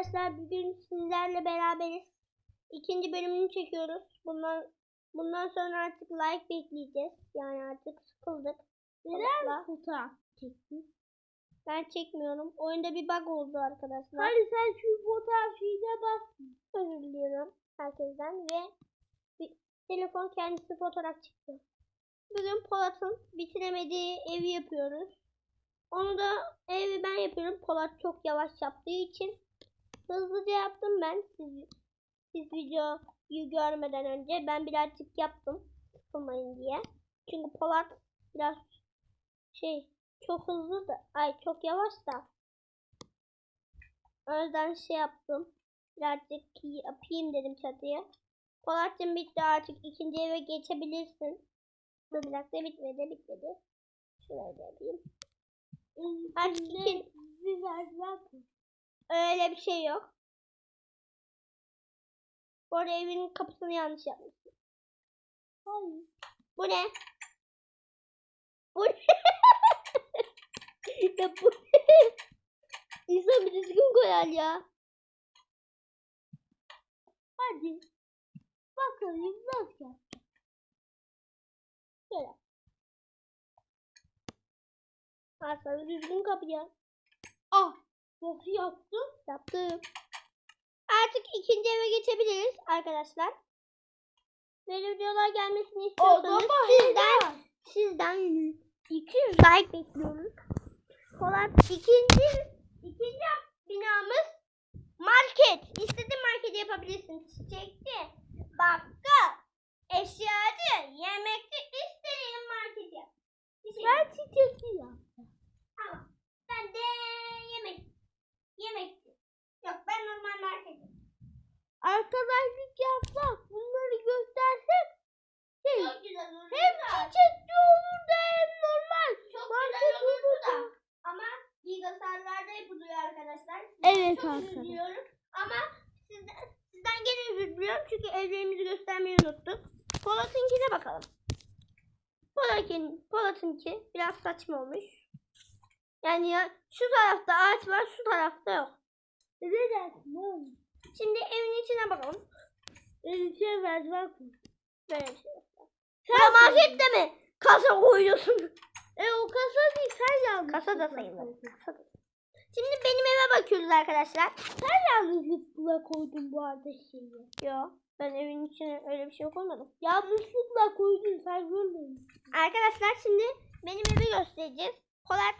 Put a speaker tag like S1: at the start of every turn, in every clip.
S1: arkadaşlar bugün sizlerle beraberiz. İkinci bölümünü çekiyoruz. Bundan bundan sonra artık like bekleyeceğiz. Yani artık sıkıldık.
S2: Neden fotoğraf çektin?
S1: Ben çekmiyorum. Oyunda bir bug oldu arkadaşlar.
S2: Hadi sen şu fotoğraf şeyine bak.
S1: Özür diliyorum herkesten ve bir telefon kendisi fotoğraf çekiyor. Bugün Polat'ın bitiremediği evi yapıyoruz. Onu da evi ben yapıyorum. Polat çok yavaş yaptığı için hızlıca yaptım ben. Siz, siz videoyu görmeden önce ben birazcık yaptım. Sıkılmayın diye. Çünkü Polat biraz şey çok hızlı da ay çok yavaş da. O yüzden şey yaptım. Birazcık yapayım dedim çatıya. Polat'cığım bitti artık ikinci eve geçebilirsin. Dur bir dakika bitmedi bitmedi. Şurayı da yapayım. Artık ikin-
S2: Güzel bak.
S1: Öyle bir şey yok. Bu arada evin kapısını yanlış yapmışsın. Bu ne? Bu ne? bu İnsan bir düzgün koyar ya.
S2: Hadi. Bakalım nasıl yap.
S1: Şöyle. Sana düzgün kapı ya.
S2: Ah. Nasıl yaptın?
S1: Yaptım. Artık ikinci eve geçebiliriz arkadaşlar. Böyle videolar gelmesini istiyorsanız
S2: baba,
S1: sizden,
S2: helal.
S1: sizden 200 like bekliyoruz. Polat ikinci, ikinci binamız market. İstediğin marketi yapabilirsin. Çiçekçi, bakkal, eşyacı, yemekçi istediğin market yap. Bir şey
S2: Ben çiçekli yaptım.
S1: Tamam. Ben de yemek. Yemekçi. Yok ben normal marketim.
S2: Arkadaşlık yapsak bunları göstersek şey,
S1: Çok güzel olur.
S2: hem
S1: da.
S2: çiçekli olur da hem normal
S1: Çok
S2: market
S1: güzel olurdu
S2: olur
S1: da.
S2: da.
S1: Ama bilgisayarlarda yapılıyor arkadaşlar.
S2: Evet
S1: çok özür
S2: arkadaşlar.
S1: diliyorum. Ama sizden, sizden gene özür diliyorum. Çünkü evlerimizi göstermeyi unuttuk. Polat'ınkine bakalım. Polat'ın, Polat'ınki biraz saçma olmuş. Yani ya, şu tarafta ağaç var, şu tarafta yok.
S2: Ne dersin oğlum?
S1: Şimdi evin içine bakalım.
S2: Elçiye merdiven koy.
S1: Böyle bir şey yok.
S2: Sen
S1: Ya markette mi? Kasa koyuyorsun.
S2: E o kasa değil sen yanlış.
S1: Kasa da sayılır. Kasa da. Şimdi benim eve bakıyoruz arkadaşlar.
S2: Sen yanlışlıkla koydun bu arada şeyi.
S1: Yo ben evin içine öyle bir şey koymadım.
S2: Yanlışlıkla koydun sen görmedin.
S1: Arkadaşlar şimdi benim evi göstereceğiz. Polat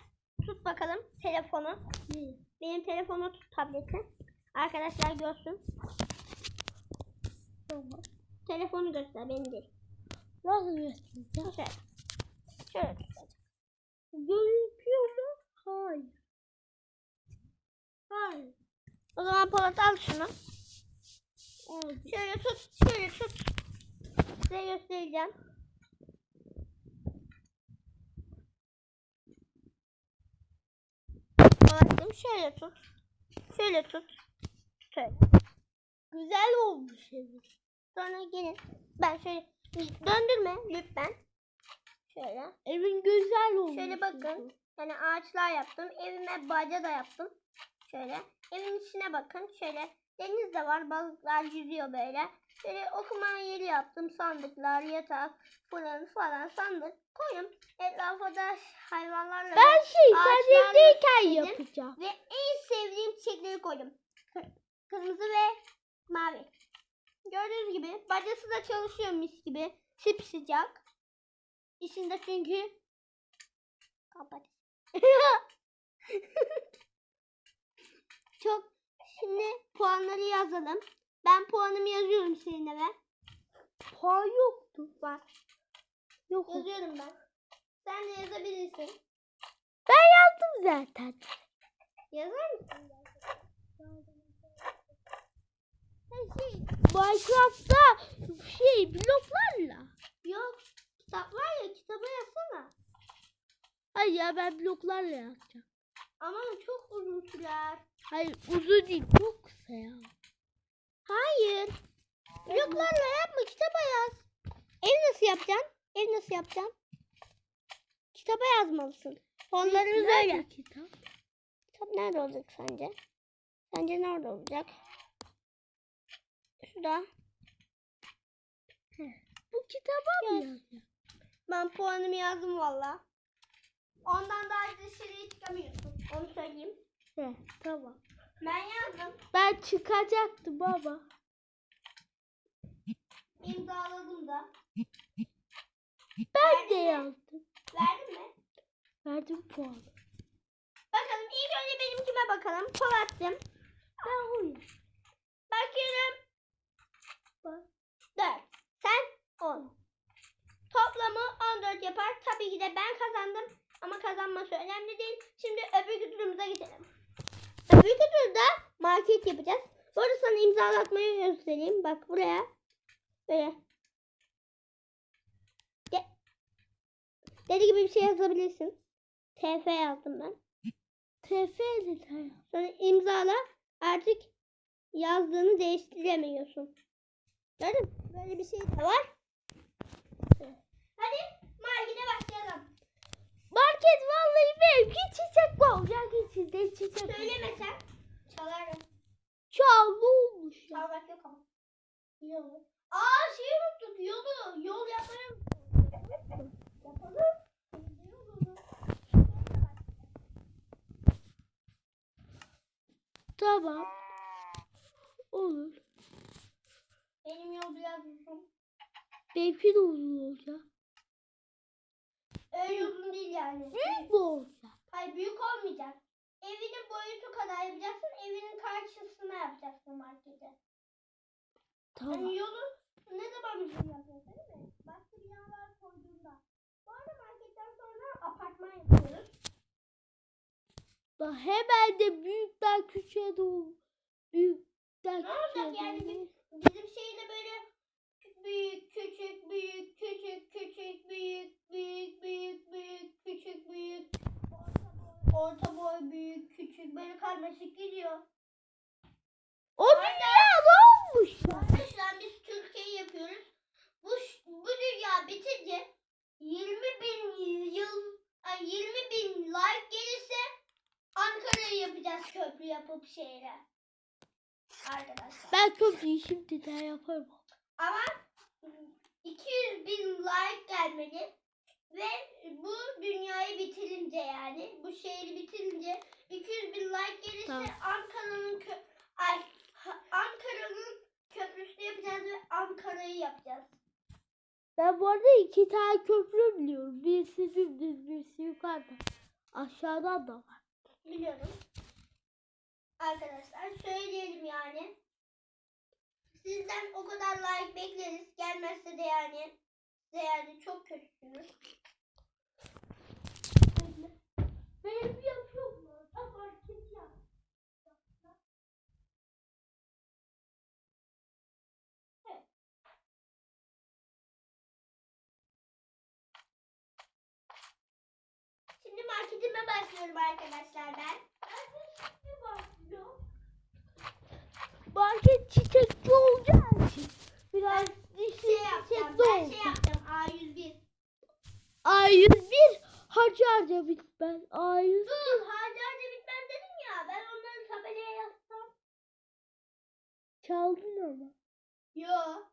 S1: tut bakalım telefonu.
S2: Ne?
S1: Benim telefonu tut tableti. Arkadaşlar görsün.
S2: Tamam.
S1: Telefonu göster benim değil.
S2: Nasıl göstereceğim?
S1: Şöyle. Şöyle tutacağım.
S2: Gözüküyor mu? Hayır. Hayır.
S1: O zaman Polat al şunu. Şöyle tut. Şöyle tut. Size göstereceğim. Polat'cığım şöyle tut. Şöyle tut. Şöyle.
S2: Güzel olmuş.
S1: Sonra gelin. Ben şöyle döndürme lütfen. Şöyle.
S2: Evin güzel olmuş.
S1: Şöyle bakın. Yani ağaçlar yaptım. Evime baca da yaptım. Şöyle. Evin içine bakın. Şöyle deniz de var. Balıklar yüzüyor böyle. Şöyle okuma yeri yaptım. Sandıklar, yatak, fırın falan sandık koydum. Etrafa da hayvanlarla
S2: Ben şey
S1: süsledim.
S2: yapacağım.
S1: ve en sevdiğim çiçekleri koydum. Kır- Kırmızı ve mavi. Gördüğünüz gibi bacası da çalışıyor mis gibi. Sip sıcak. İçinde çünkü kapat. Çok şimdi puanları yazalım. Ben puanımı yazıyorum senin eve.
S2: Puan yoktu.
S1: Var.
S2: Yok.
S1: Yazıyorum ben. Sen de yazabilirsin.
S2: Ben yazdım zaten.
S1: Yazar mısın?
S2: Şey, Minecraft'ta şey bloklarla.
S1: Yok. Kitap var ya kitaba yazsana.
S2: Hayır ya ben bloklarla yazacağım.
S1: Ama çok uzun sürer.
S2: Hayır uzun değil çok kısa ya.
S1: Hayır. Bloklarla yapma kitaba yaz. Ev nasıl yapacaksın? Ev nasıl yapacaksın? Kitaba yazmalısın. Fonlarımız öyle.
S2: kitap?
S1: Kitap nerede olacak sence? Sence nerede olacak? Şurada.
S2: Bu kitaba mı
S1: Yaz.
S2: yazacağım?
S1: Ben puanımı yazdım valla. Ondan daha dışarıya çıkamıyorsun. Onu söyleyeyim.
S2: He, tamam.
S1: Ben yazdım.
S2: Ben çıkacaktım baba.
S1: imzaladım da.
S2: Ben de
S1: Verdin mi?
S2: yazdım.
S1: Verdin mi?
S2: Verdim puanı.
S1: Bakalım ilk önce benimkime bakalım. Polat'tım.
S2: Ben oyum.
S1: Bakıyorum.
S2: Bak.
S1: 4. Sen 10. Toplamı 14 yapar. Tabii ki de ben kazandım. Ama kazanması önemli değil. Şimdi öbür turumuza gidelim. Öbür turda market yapacağız. Bu arada sana imzalatmayı göstereyim. Bak buraya. Böyle. De Dedi gibi bir şey yazabilirsin. TF yazdım ben.
S2: TF detay.
S1: Sonra imzala. Artık yazdığını değiştiremiyorsun. Gördün mü? Böyle bir şey de var. Hadi.
S2: Market vallahi benimki çiçek olacak içinde çiçek.
S1: Söylemesen çalarım.
S2: Çağlı olmuş ya.
S1: Çalmak yok ama. İyi olur. Aa şeyi unuttuk yolu. Yol. Yapalım. Bak.
S2: Tamam. Olur.
S1: Benim yol biraz uzun.
S2: Benimki de uzun olacak.
S1: Öyle uzun değil yani.
S2: Büyük mü olacak?
S1: Hayır büyük olmayacak. Evinin boyutu kadar yapacaksın. Evinin karşısına yapacaksın marketi.
S2: Tamam.
S1: Yani yolu ne zaman bizim yapıyoruz değil mi? Başka binalar koyduğunda. Bu arada marketten sonra apartman yapıyoruz.
S2: Bak hemen de büyükten küçüğe doğru. Büyükten
S1: Ne olacak
S2: küçüğe
S1: yani
S2: doğru.
S1: biz, bizim şehirde böyle büyük küçük büyük küçük küçük büyük büyük büyük büyük küçük büyük orta boy, orta boy büyük küçük böyle karmaşık gidiyor.
S2: O dünya ne olmuş?
S1: Arkadaşlar biz Türkiye'yi yapıyoruz. Bu, bu dünya bitince 20 bin yıl, ay 20 bin like gelirse Ankara'yı yapacağız köprü yapıp şehre. Arkadaşlar.
S2: Ben köprüyü şimdiden yaparım.
S1: Ama 200 bin like gelmeli. Ve bu dünyayı bitirince yani bu şehri bitirince 200 bin like gelirse
S2: Tamam.
S1: Ankara'nın kö Ankara'nın köprüsünü yapacağız ve Ankara'yı yapacağız.
S2: Ben bu arada iki tane köprü biliyorum. Birisi dümdüz, birisi yukarıda. Aşağıdan da var.
S1: Biliyorum. Arkadaşlar söyleyelim yani. Sizden o kadar like bekleriz. Gelmezse de yani size yani çok kötüsünüz.
S2: Benim yapıyorum. Market yap.
S1: Şimdi marketime başlıyorum arkadaşlar ben.
S2: Market çiçekçi olacağı için. Biraz dişli
S1: Şey şey yapacağım. A101.
S2: A101 harca harca bitmez. A101
S1: Dur harca harca bitmez dedim ya. Ben onları tabelaya yazsam.
S2: çaldın ama.
S1: Yo.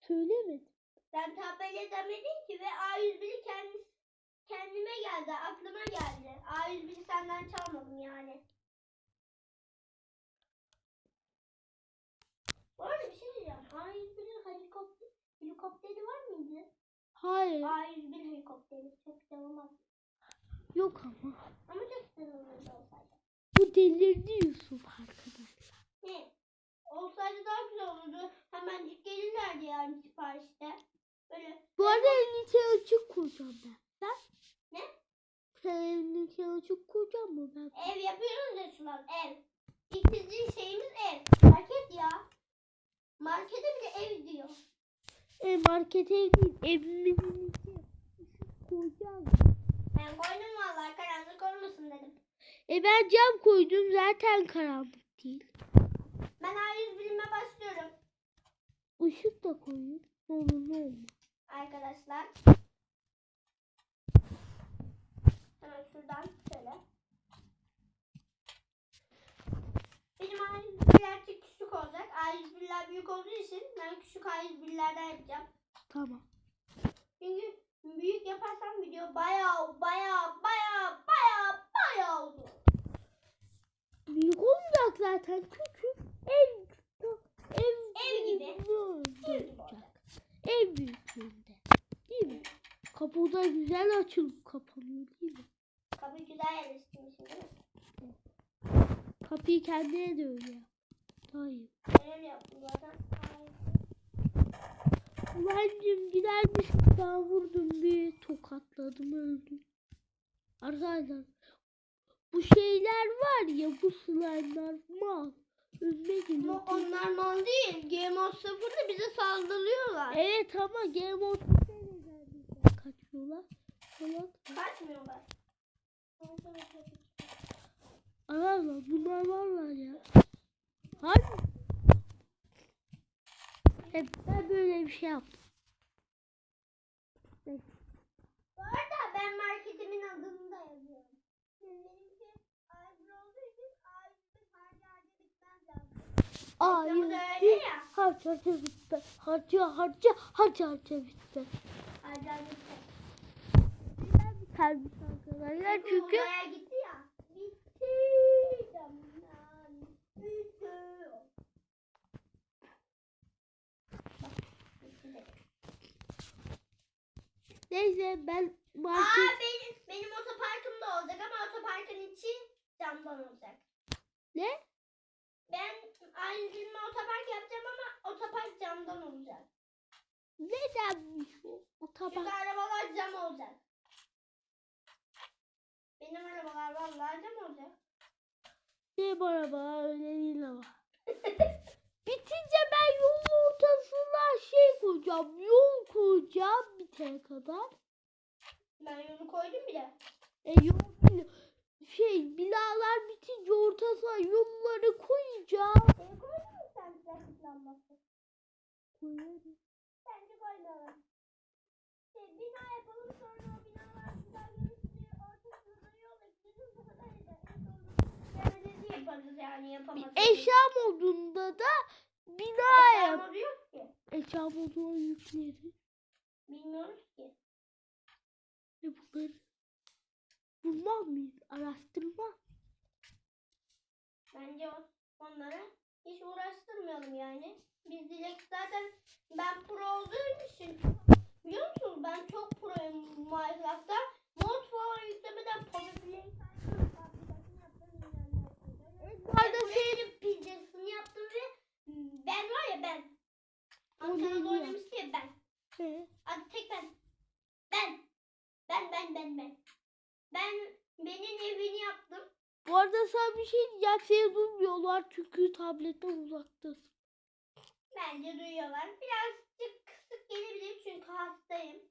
S2: Söylemedim.
S1: Sen tabela demedin ki ve A101'i kendi, kendime geldi. Aklıma geldi. A101'i senden çalmadım yani. Bu arada bir şey diyeceğim. A101'in helikopter, helikopteri var mıydı?
S2: Hayır.
S1: A101 helikopteri. Çok güzel olmaz.
S2: Yok ama.
S1: Ama çok güzel olurdu olsaydı.
S2: Bu delirdi Yusuf arkadaşlar.
S1: Ne? Olsaydı daha güzel olurdu. Hemencik gelirlerdi yani siparişte. Böyle
S2: Bu arada elini içine açık koyacağım ben. Sen?
S1: Ne?
S2: Sen elini içine açık koyacak mı ben?
S1: ev yapıyoruz ya şu an ev. Bizim şeyimiz ev. Market ya. Markete bile ev diyor.
S2: E markete değil evimizin ışık koyacağım.
S1: Ben koydum vallahi karanlık olmasın dedim.
S2: E ben cam koydum zaten karanlık değil.
S1: Ben A101'ime başlıyorum.
S2: Işık da koyun. Ne olur ne olmaz.
S1: Arkadaşlar. Hemen şuradan şöyle. Benim A101 birazcık olacak. A101'ler büyük olduğu için ben küçük A101'lerden yapacağım.
S2: Tamam.
S1: Çünkü büyük yaparsam video bayağı bayağı bayağı bayağı bayağı uzun.
S2: Büyük olmayacak zaten küçük. Ev ev
S1: Ev gibi. Ev gibi
S2: olacak. Ev büyüklüğünde. Değil mi? Kapıda güzel açılıp kapanıyor değil mi?
S1: Kapı güzel yerleştirmişim değil mi?
S2: Kapıyı kendine de öyle
S1: Ben öyle yaptım zaten.
S2: Ulan'cım gidermiş daha vurdum bir tokatladım öldüm. Arkadaşlar bu şeyler var ya bu slime'lar mal. Üzere.
S1: Ama onlar mal değil. Game of Thrones'da bize saldırıyorlar.
S2: Evet ama Game of Thrones'da kaçıyorlar. Falan.
S1: Kaçmıyorlar.
S2: Arkadaşlar bunlar varlar ya. Harbi. Hep ben böyle bir şey yaptım.
S1: Bu arada ben marketimin adını da yazıyorum. Benimki A101 olduğu için A101 harcı harcı bitmez yazdım.
S2: Yüz-
S1: öyle ya.
S2: Harca harca bitti. Harca harca harca harca bitti.
S1: Harcı harcı bitmez.
S2: Neden bitermiş arkadaşlar? Çünkü
S1: Uzaya gitti ya. Bitti. Camdan bitti. Bak, bitti de.
S2: Neyse ben
S1: Aa
S2: market
S1: benim, benim otoparkım da olacak ama otoparkın içi camdan olacak.
S2: ne?
S1: Ben aynı dilime otopark yapacağım ama otopark camdan olacak.
S2: Nedenmiş o? O
S1: Çünkü
S2: tabak.
S1: arabalar cam olacak. Benim arabalar vallahi cam olacak.
S2: Ne araba öyle değil ama. Bitince ben yolun ortasına şey koyacağım. Yol koyacağım bitene kadar.
S1: Ben yolu koydum bile.
S2: E yol. Şey binalar bitince ortasına yolları koyacağım.
S1: Seni koydun mu sen trafik lambası?
S2: Koyarım.
S1: Bence koymayalım. Şey, bina yapalım sonra o binalar güzel geliştirir. Ortasına da yol ekleriz. Bu kadar yeter. En sonunda yaparız yani yapamazız.
S2: Eşya modunda da bina
S1: Eşya
S2: yap.
S1: modu yok ki.
S2: Eşya moduna yükleriz.
S1: Bilmiyoruz ki.
S2: Ve bunları bulmaz mıyız? Araştırma.
S1: Bence o- onları hiç uğraştırmayalım yani. Biz Dilek zaten ben pro olduğum için biliyor musunuz ben çok proyum Minecraft'ta. Mod falan yüklemeden popüler
S2: Bu arada
S1: senin pizzasını yaptım ve ben var ya ben. Ankara'da oynamıştı ya ben.
S2: He.
S1: Adı tek ben. Ben. Ben ben ben ben. Ben benim evini yaptım.
S2: Bu arada sana bir şey diyeceğim. Seni duymuyorlar çünkü tabletten uzaktasın.
S1: Bence duyuyorlar. Birazcık kısık gelebilir çünkü hastayım.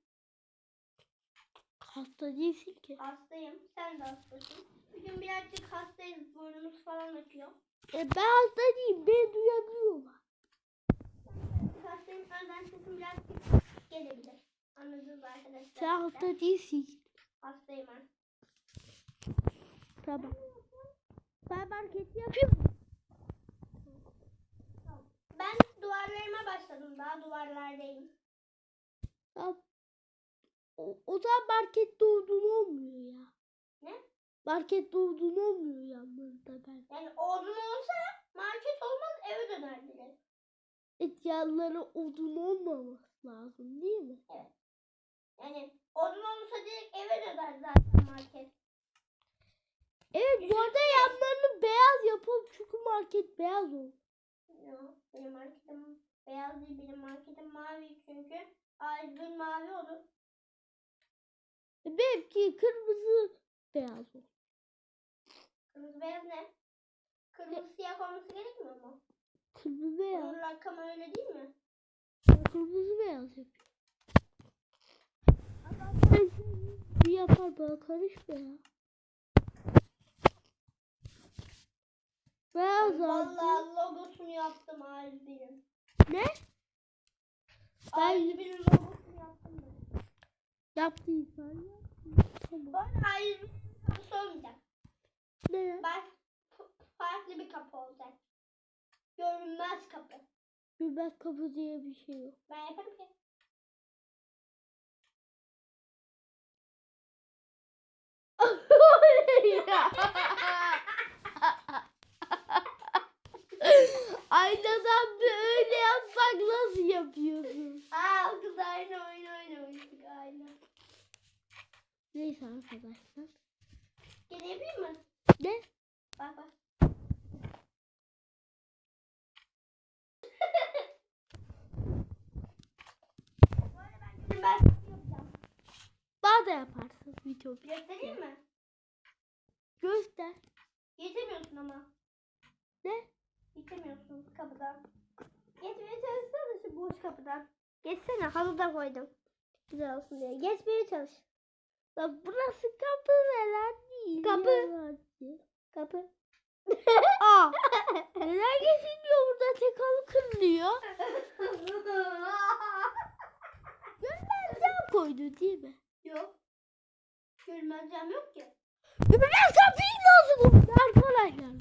S2: Hasta değilsin ki.
S1: Hastayım. Sen de hastasın. Bugün birazcık hastayız. Burnumuz falan akıyor.
S2: E ben hasta değilim. Beni duyabiliyorlar.
S1: Hastayım. Yüzden sesim birazcık gelebilir. Anladınız arkadaşlar?
S2: Sen hasta değilsin.
S1: Hastayım ben.
S2: Tamam. Ben market yapıyorum.
S1: Ben duvarlarıma başladım. Daha duvarlardayım.
S2: Tamam. O, o zaman markette olduğunu olmuyor ya.
S1: Ne?
S2: Markette olduğunu olmuyor yanlarında ben.
S1: Yani odun olsa market olmaz eve dönerdiler.
S2: Et yanları odun olmaması lazım değil mi?
S1: Yani odun olursa direkt eve döner zaten market.
S2: Evet bu arada yanlarını beyaz yapalım çünkü market beyaz olur.
S1: Yok, benim marketim beyaz değil, benim marketim mavi çünkü A101 mavi olur.
S2: Benimki kırmızı beyaz olur.
S1: Kırmızı beyaz ne? Kırmızı siyah olması gerekmiyor mu?
S2: Kırmızı beyaz.
S1: Onun rakamı öyle değil mi?
S2: Kırmızı beyaz yapıyor. Bir yapar bana karışma ya. Beyaz
S1: Ben. Vallahi logosunu yaptım A101'in.
S2: Ne? Ben
S1: A101'in logosunu yaptım ben.
S2: yaptın.
S1: Bu
S2: Tamam.
S1: arada A101'in logosu olmayacak.
S2: Ne?
S1: Baş, farklı bir kapı olacak. Görünmez kapı.
S2: Gülbez kapı diye bir şey yok.
S1: Ben yaparım ki.
S2: Aynadan bir öyle yapsak nasıl yapıyorsun?
S1: Aa o kız aynı oyun oynamıştık aynı.
S2: Neyse arkadaşlar.
S1: Yapayım mı?
S2: Ne?
S1: Bak bak. Bu ben.
S2: Bana da yaparsın video.
S1: Göstereyim mi?
S2: Göster.
S1: Geçemiyorsun ama.
S2: Ne?
S1: Geçemiyorsun kapıdan. Geçmeye çalışsana şu boş kapıdan. Geçsene halıda koydum. Güzel olsun diye. Geçmeye çalış.
S2: Ya burası kapı veren değil.
S1: Kapı. Kapı.
S2: Aa. Neler geçiliyor burada tek halı kırılıyor. Gülbez cam koydu değil mi?
S1: yok. Görünmez cam yok ki.
S2: Kapıyı nasıl buldu arkadaşlar?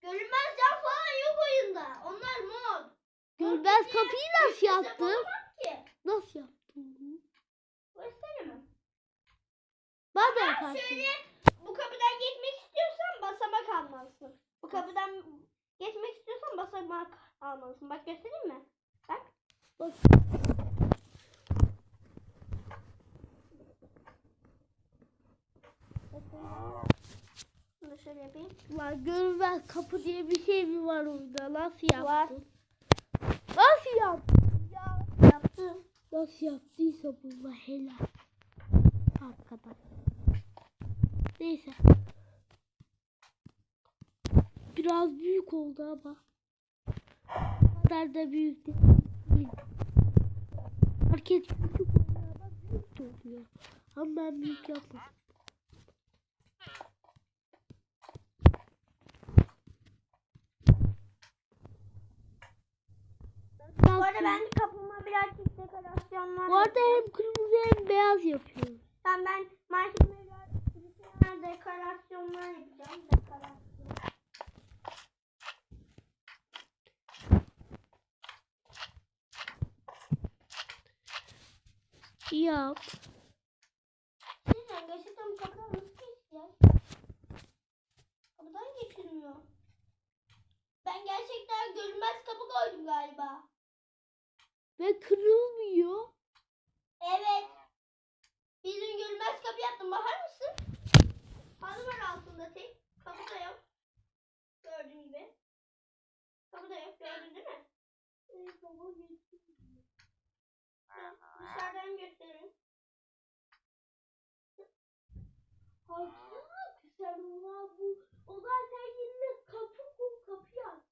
S1: Görünmez cam falan yok oyunda. Onlar mod.
S2: Gülbez kapıyı nasıl
S1: Kimse
S2: yaptı?
S1: bulamaz ki.
S2: Nasıl yaptı? onu?
S1: Gösteremem.
S2: Bana yaparsın.
S1: şöyle bu kapıdan geçmek istiyorsan basamak almalısın. Bu kapıdan geçmek istiyorsan basamak almalısın. Bak göstereyim mi? Bak.
S2: Bak.
S1: Bunu şöyle yapayım.
S2: Lan görünmez kapı diye bir şey mi var orada? Nasıl yaptın?
S1: Var.
S2: Nasıl yaptın?
S1: Ya yaptım.
S2: Nasıl yaptıysa bunlar helal. Arkadaş. Neyse. Biraz büyük oldu ama. O kadar da büyük değil. Market küçük oluyor ama büyük de oluyor. Ama ben büyük yapmadım.
S1: Bu arada ben kapıma birazcık dekorasyonlar
S2: Bu arada hem kırmızı hem beyaz yapıyorum.
S1: Ben, ben marketime birazcık dekorasyonlar yapacağım. Dekorasyon.
S2: Yap.
S1: Sizden gerçekten bu kapıdan nasıl geçeceğiz? Kapıdan geçilmiyor. Ben gerçekten görünmez kapı koydum galiba.
S2: Ve kırılmıyor.
S1: Evet. Bildiğin görünmez kapı yaptım. Bakar mısın? Halı var altında tek. Kapı da yok. Gördüğün gibi. Kapı da yok. Gördün değil mi? Evet. Ben Dışarıdan.
S2: Haksızlık sen ona bu. O zaten yine kapı kum kapı yap.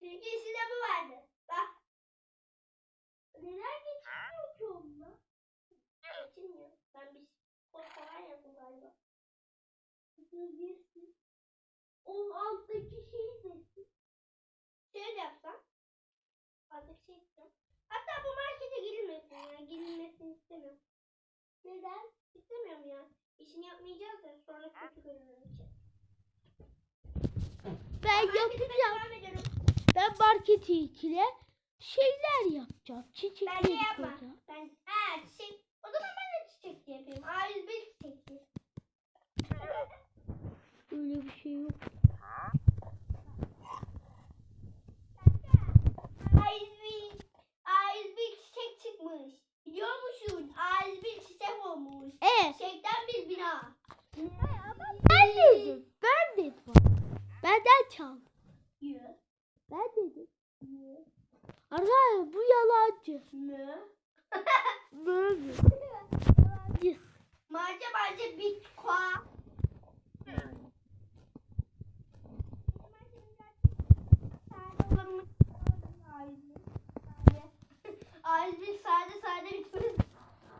S1: Çünkü içinde bu vardı. Bak.
S2: Neler geçiyor ki onunla?
S1: Geçilmiyor. Ben bir kod falan yazdım galiba.
S2: Bilirsin. Onun alttaki şey desin.
S1: Şöyle yapsam. Azıcık şey istiyorum. Hatta bu markete girilmesin ya. Girilmesini istemiyorum. Neden? İstemiyorum ya. İşini yapmayacağız da sonra kötü görünür için.
S2: Ben
S1: Markete
S2: yapacağım. Ben marketi ikile şeyler yapacağım. Çiçekleri
S1: yapma.
S2: koyacağım.
S1: Ben, ha çiçek. O zaman ben de çiçek yapayım. A101
S2: Öyle bir şey yok.
S1: A101 A101 çiçek çıkmış. Biliyor musun? A101 çiçek olmuş.
S2: E
S1: Çiçekten bir bina.
S2: ben dedim. Ben dedim. Benden çal.
S1: Yü.
S2: Ben dedim. Arkadaşlar bu yalancı.
S1: Mü.
S2: Böyle. Yalancı.
S1: Marca marca bitcoin. A101 sade sade bitmez.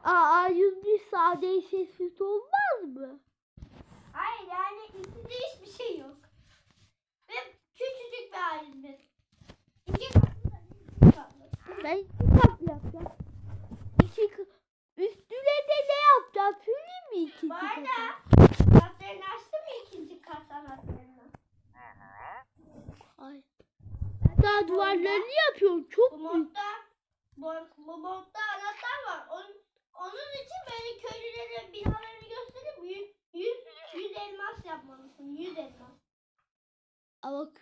S2: Aa 101 sade sessiz olmaz mı?
S1: Hayır yani içinde hiçbir şey yok. Ve küçücük bir A101. İki katlı da iki katlı.
S2: Ben iki katlı yapacağım. İki Üstüne de ne yapacağım? Söyleyeyim mi ikinci katı?
S1: arada katlarını açtın mı ikinci kat anahtarını?
S2: daha duvarlarını yapıyorum. Çok büyük.
S1: Bu, modda anahtar var. Onun, onun için böyle köylülere binalarını gösterip 100, 100, 100 elmas yapmalısın. 100 elmas.
S2: Ama,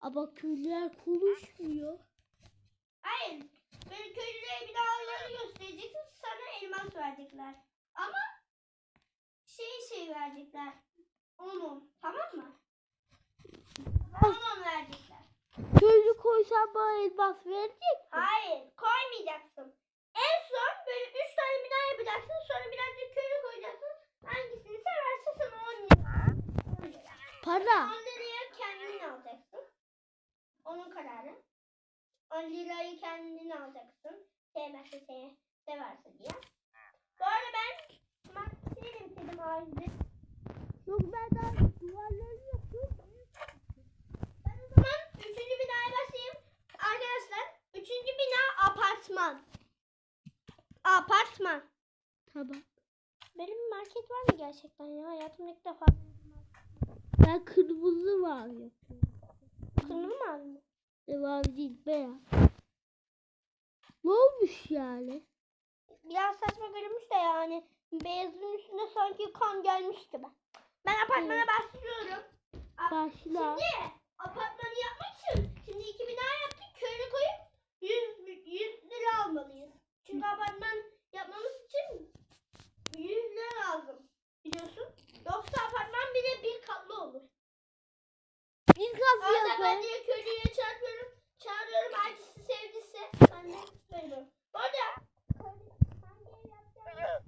S2: ama köylüler konuşmuyor.
S1: Hayır. Böyle köylülere binalarını göstereceksin. Sana elmas verecekler. Ama şey şey verecekler. Onu. Tamam mı? Onu verecekler.
S2: Köylü koysan bana elmas verecek mi?
S1: Hayır. Koymayacaksın. En son böyle 3 tane bina yapacaksın. Sonra birazcık köylü koyacaksın. Hangisini severse sana 10 lira. 10 lira.
S2: Para.
S1: 10 liraya kendin alacaksın. Onun kararı. 10 lirayı kendin alacaksın. Sevmezse seni severse diye. Bu arada ben ben şey demiştim ağacı.
S2: Yok ben daha duvarlarını yapıyorum.
S1: Ben o zaman 3. binaya başlayayım. Arkadaşlar 3. bina apartman. Apartman.
S2: Tamam.
S1: Benim market var mı gerçekten ya? Hayatımda ilk defa.
S2: Ben kırmızı var yapıyorum.
S1: Kırmızı mı aldın?
S2: E var değil beyaz. Ne yani?
S1: Biraz saçma görünmüş de yani. Beyazın üstünde sanki kan gelmiş gibi. Ben apartmana başlıyorum. Ap-
S2: Başla.
S1: Şimdi apartmanı yapmak için şimdi iki bina yaptık. Köylü koyup 100, 100 lira almalıyız. Çünkü apartman yapmamız için 100 lira lazım. Biliyorsun. Yoksa apartman bile bir katlı olur.
S2: Bir kapı
S1: Arada ben
S2: yapalım.
S1: diye köylüye çağırıyorum. Çağırıyorum acısı sevgisi. Ben de söylüyorum. Bu arada köylü hangi ev yapacağım?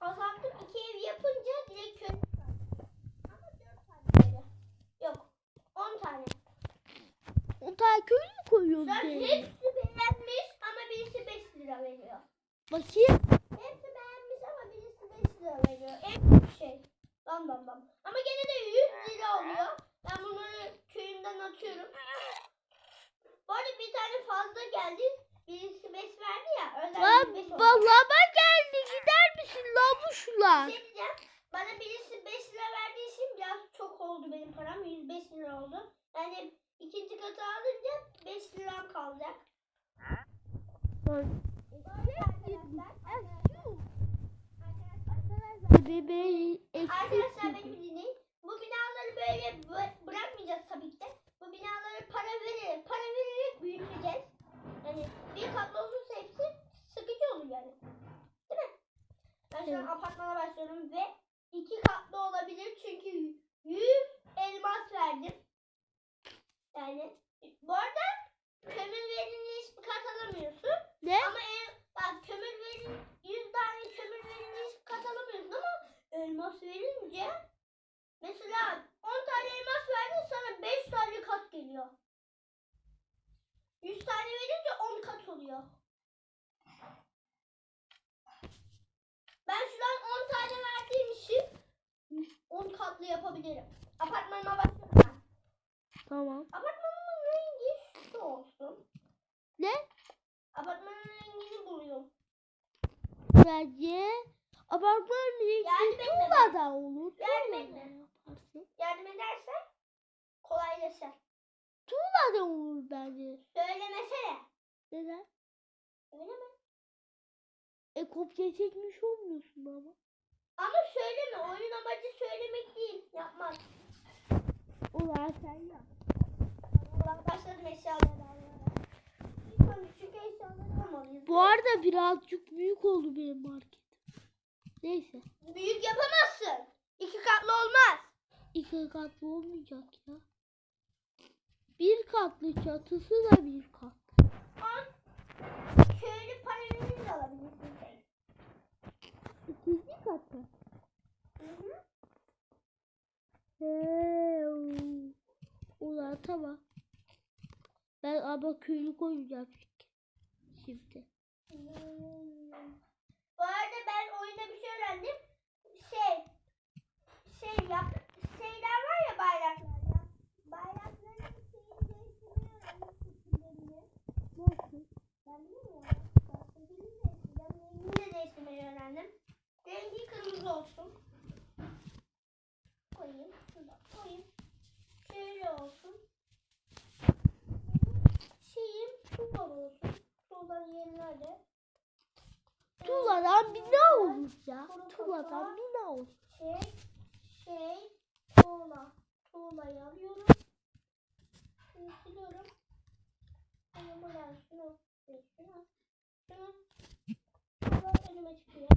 S1: Azalttım iki ev yapınca direkt köylü çağırdım. Ama dört tane evi. Yok. On tane.
S2: O tane köylü mü koyuyorum
S1: Şu an
S2: diye.
S1: hepsi beğenmiş ama birisi 5 lira veriyor.
S2: Bakayım.
S1: Hepsi beğenmiş ama birisi 5 lira veriyor. En büyük şey. Bam bam bam. Ama gene de 100 lira oluyor. Ben bunları köyümden atıyorum. Bu arada bir tane fazla geldi. Birisi 5 verdi ya. Özel
S2: Lan
S1: 5 oldu.
S2: balama geldi gider misin
S1: Bir
S2: lavuşlar?
S1: şey diyeceğim. Bana birisi 5 lira verdiği için biraz çok oldu benim param. 105 lira oldu. Yani ikinci katı alınca 5 liram kalacak.
S2: Bebeği
S1: Arkadaşlar beni dinleyin. Bu binaları böyle bı- bırakmayacağız tabii ki de. Bu binaları para vererek, para vererek büyüteceğiz. Yani bir katlı olursa hepsi sıkıcı olur yani. Değil mi? Ben şu an
S2: Evet.
S1: apartmana başlıyorum ve iki katlı olabilir çünkü 100 elmas verdim. Yani bu arada kömür verini hiç kat alamıyorsun.
S2: Ne?
S1: Ama eğer bak kömür verin 100 tane kömür verin hiç kat alamıyorsun ama elmas verince mesela 10 tane elmas verdin sana 5 tane kat geliyor. 100 tane verince 10 kat oluyor. Ben şu an 10 tane verdiğim için 10 katlı yapabilirim. Başlıyorum ben.
S2: Tamam.
S1: Apartmanımın rengi şu olsun.
S2: Ne?
S1: Apartmanın rengini buluyorum.
S2: Bence apartmanın
S1: Yani
S2: rengi tuğla da olur. Da yaparsın.
S1: Yardım edersen kolaylaşır.
S2: Tuğla da olur bence.
S1: Söylemesene.
S2: Neden?
S1: Öyle mi?
S2: E kopya çekmiş olmuyorsun ama.
S1: Ama söyleme. Oyun amacı söylemek değil. Yapmak.
S2: Ulan sen yap.
S1: Allah başladım eşyaları.
S2: Bu arada birazcık büyük oldu benim market. Neyse.
S1: Büyük yapamazsın. İki katlı olmaz.
S2: İki katlı olmayacak ya. Bir katlı çatısı da bir kat.
S1: On köylü para verince alabilirsin sen.
S2: İkinci katı.
S1: Hı hı.
S2: He, Ulan tamam. Köylü koyacağım şimdi.
S1: Bu arada ben oyunda bir şey öğrendim. Şey, şey yap, şeyler var ya bayraklar ya. Bayrakların şeyini değiştirmeyi öğrendim. şekillerini.
S2: Nasıl?
S1: Ben bilmiyorum. Ben şeklini değiştireceğim. Rengini de değiştirmeyi öğrendim. Rengi kırmızı olsun. Koyayım. Şurada koyayım. Şöyle olsun. yeri nerede?
S2: Tuğladan bina olur ya. Tuğladan bina olur.
S1: Şey, şey, tuğla. Tuğlayı alıyorum. Şunu siliyorum. Şunu buradan şunu, şunu, şunu. Tuğla önüme çıkıyor.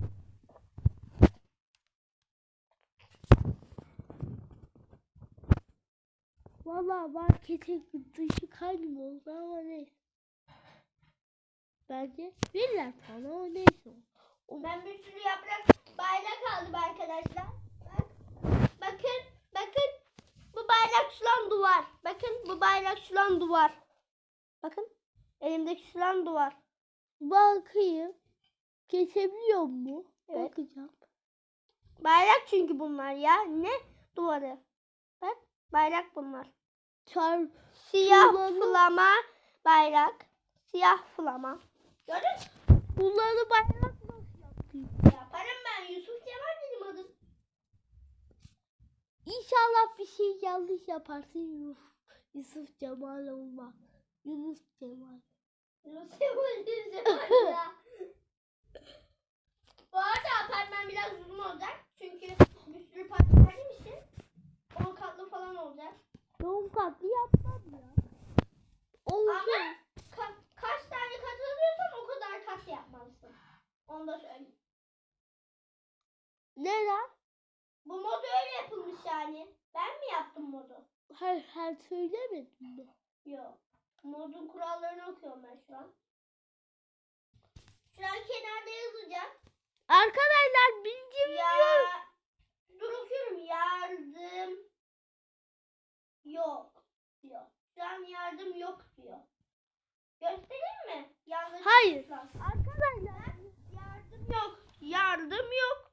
S2: Valla marketin dışı kaynım oldu ama neyse. Bence verirler falan ama neyse.
S1: Ben bir sürü yaprak bayrak aldım arkadaşlar. Bak. Bakın, bakın. Bu bayrak şulan duvar. Bakın bu bayrak şulan duvar. Bakın. Elimdeki şulan duvar.
S2: bakayım. Kesebiliyor mu?
S1: Evet.
S2: Bakacağım.
S1: Bayrak çünkü bunlar ya. Ne duvarı? Bak bayrak bunlar.
S2: Çar
S1: Siyah
S2: Tuğlalı-
S1: flama bayrak. Siyah flama. Gördün mü?
S2: bunları bayrak nasıl yapayım?
S1: Yaparım ben. Yusuf Cemal benim adım.
S2: İnşallah bir şey yanlış yaparsın Yusuf, Yusuf Cemal olma. Yunus Cemal.
S1: Yusuf Cemal Cemal ya. Bu arada apartman biraz uzun olacak. Çünkü bir sürü parça verdiğim için 10 katlı falan olacak.
S2: Doğum katlı yapmam ya. Olsun.
S1: Ama ka- kaç tane kat alıyorsan o kadar kat yapmalısın. Onu da söyleyeyim.
S2: Neden?
S1: Bu mod öyle yapılmış yani. Ben mi yaptım modu?
S2: Her her söylemedim mi?
S1: Yok. Modun kurallarını okuyorum ben şu an. Şu an kenarda yazacak.
S2: Arkadaşlar birinci
S1: Ya
S2: video.
S1: dur okuyorum. Yardım yok diyor. Şu an yardım yok diyor. Göstereyim mi? Yanlış
S2: Hayır. Arkadaşlar.
S1: Yardım yok. Yardım yok.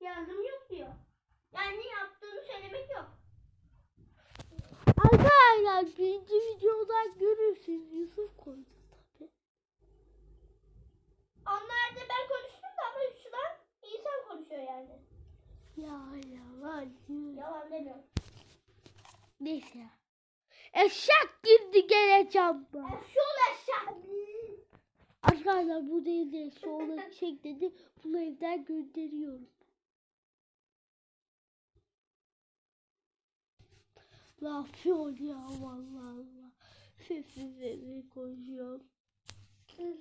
S1: Yardım yok diyor. Yani yaptığını söylemek yok.
S2: Arkadaşlar birinci videodan görürsünüz. Yusuf koydu tabi.
S1: Onlar da ben konuştum da ama şu an insan konuşuyor yani.
S2: Ya yalan.
S1: Yalan demiyorum.
S2: Neyse ya. Eşek girdi gene camda.
S1: Şöyle şah.
S2: Arkadaşlar bu değil de sonra çek dedi. Bunu evden gönderiyorum. Ne yapıyor ya vallahi Allah. Sessiz sessiz konuşuyorum.
S1: Sır.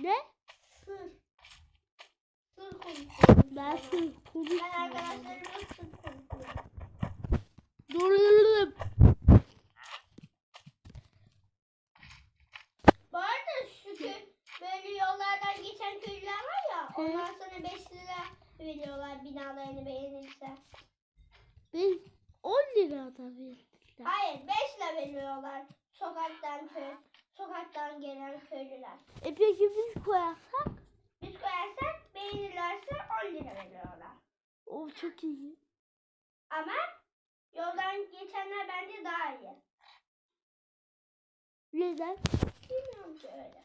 S2: Ne?
S1: Sır. Sır konuşuyorum.
S2: Ben
S1: sana.
S2: sırf
S1: Ben arkadaşlarımla sır konuşuyorum.
S2: Dur.
S1: Böyle yollardan geçen köylüler var ya, onlar sana 5 lira veriyorlar binalarını beğenirse.
S2: Ben 10 lira verdiler.
S1: Hayır 5 lira veriyorlar sokaktan köy, sokaktan gelen köylüler.
S2: E peki biz koyarsak?
S1: Biz koyarsak beğenirlerse 10 lira veriyorlar.
S2: O çok iyi.
S1: Ama yoldan geçenler bence daha iyi.
S2: Neden?
S1: Bilmiyorum ki öyle.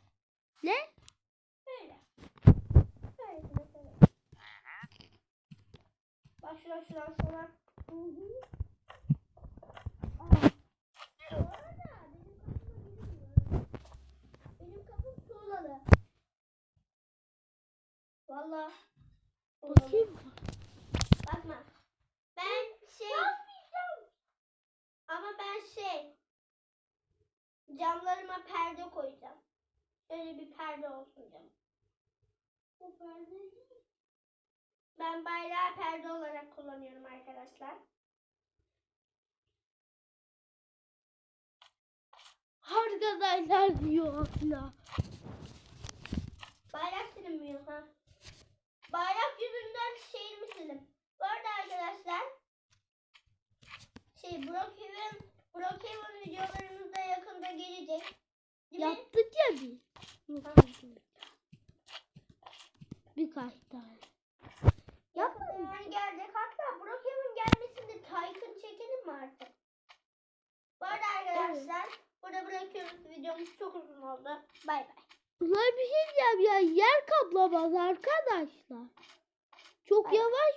S2: Ne?
S1: Öyle. Öyle mesela. Bak şuradan şuradan sonra. Hı hı. Aa. Bu arada benim kapımda bilmiyorum. Benim kapım tuğlalı. Valla. Bakma. Ben şey... Ama ben şey... Camlarıma perde koyacağım. Şöyle bir perde olsun cam. Bu perde Ben bayrağı perde olarak kullanıyorum arkadaşlar.
S2: Arkadaşlar diyor aslında.
S1: Bayrak silinmiyor ha. Bayrak yüzünden şeyimi sildim. Bu arada arkadaşlar şey Brookhaven Brookhaven videolarımız da yakında gelecek. Değil mi?
S2: Yaptık ya
S1: Ha.
S2: Birkaç tane.
S1: Yakında yani gelecek. Hatta Brookhaven gelmesinde Tycoon çekelim mi artık? Bu arada arkadaşlar burada bırakıyoruz. Videomuz çok uzun oldu. Bay bay.
S2: Ulan bir şey diyeceğim ya yer kaplamaz arkadaşlar. Çok
S1: Ay.
S2: yavaş